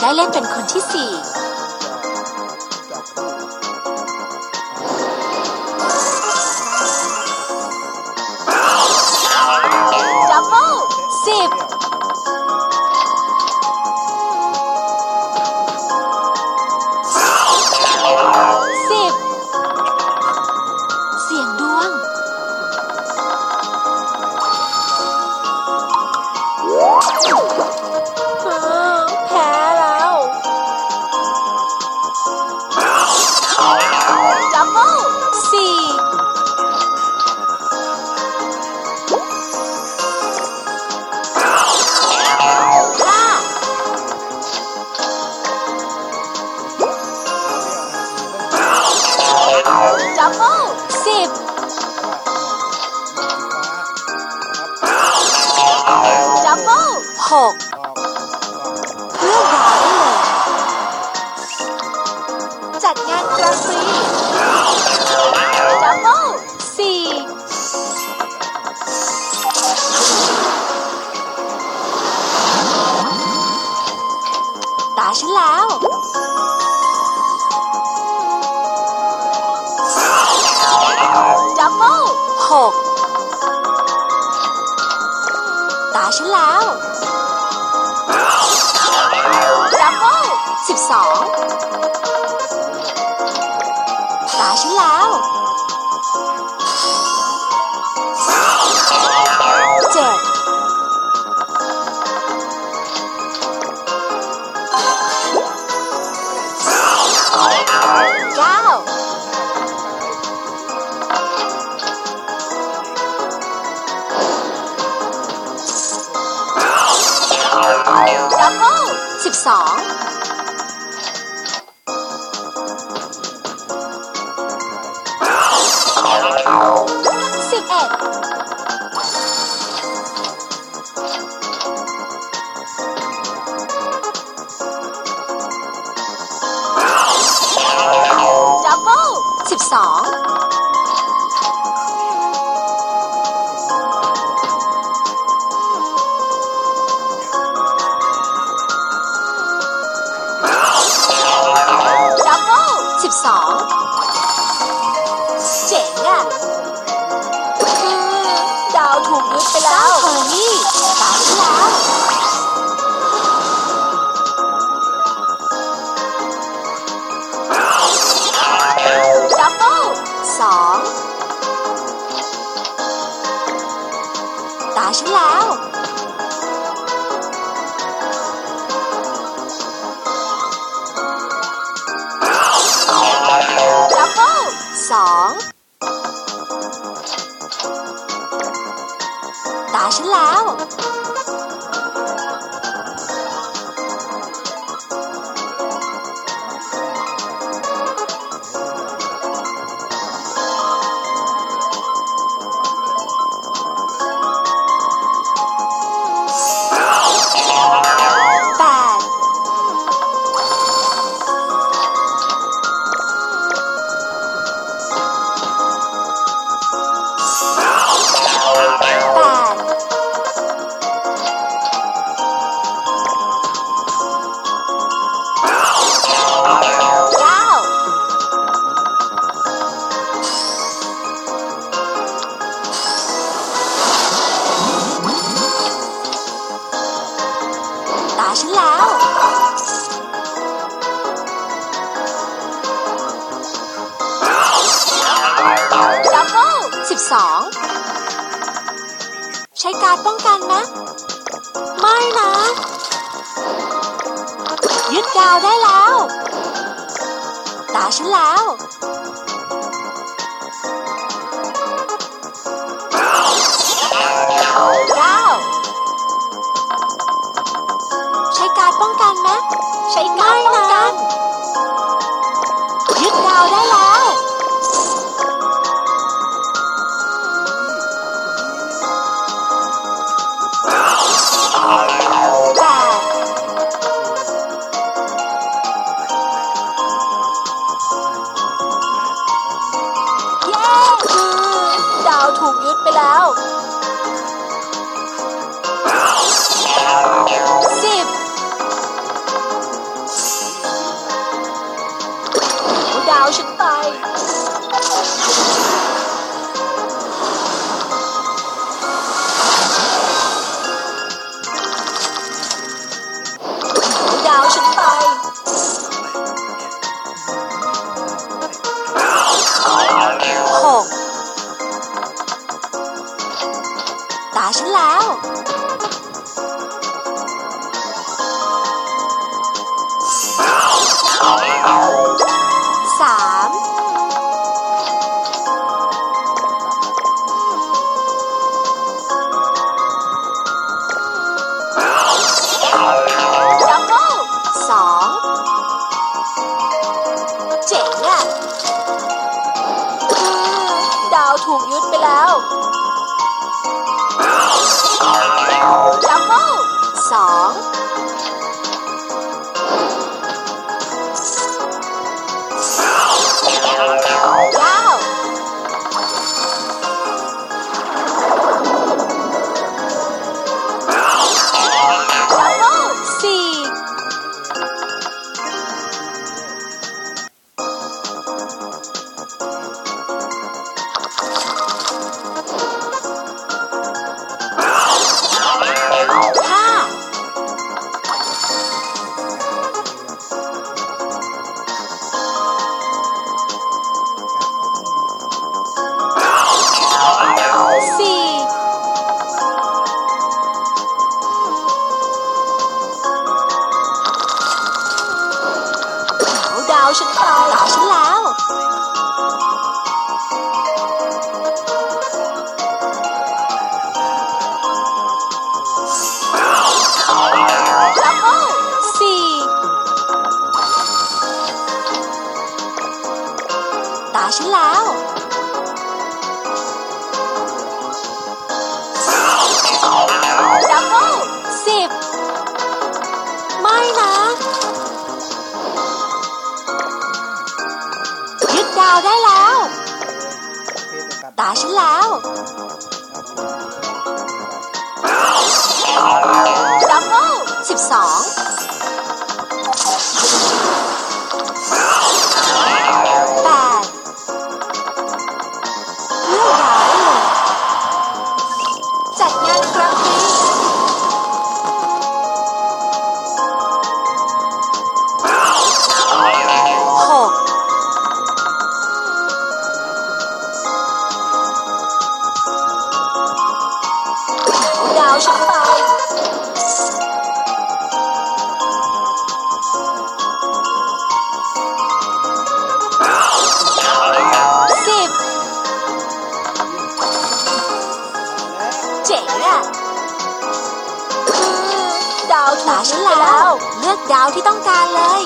ได้เล่นเป็นคนที่สี่ ดับเบิ้ลสิบดับเบิ้ลหกเลือกดาวได้เลยจัดงานกลางปีดับเบิ้ลสี่ตาฉันแล้วาฉันแล้ว เจ็ดเก้าดับเบิลสิบสอง เอ็ดดับเบิลสิบสองดับเบิลสิบสองาวถูกยึดไปแล้เจ้าวเฮอร์รี่ตายแล้ว ดับเบิ้ลสองตายฉันแล้ว ตาฉัน ตาฉันแล้ว ดับเบิลสิบสองใช้การป้องกันนะ ไม่นะ ยึดดาวได้แล้ว ตาฉันแล้ว องกันนะ ใช้การป้องกัน ถูกยึดไปแล้ว ฉันแล้ว ดับเบิลสิบไม่นะ ยึดดาวได้แล้ว ตาฉันแล้ว ดับเบิลสิบสอง ดาวฉันไปสิบเจ๋งอะดาวถูตากฉัยึนดไปแล้แล้ววเลือกดาวที่ต้องการเลย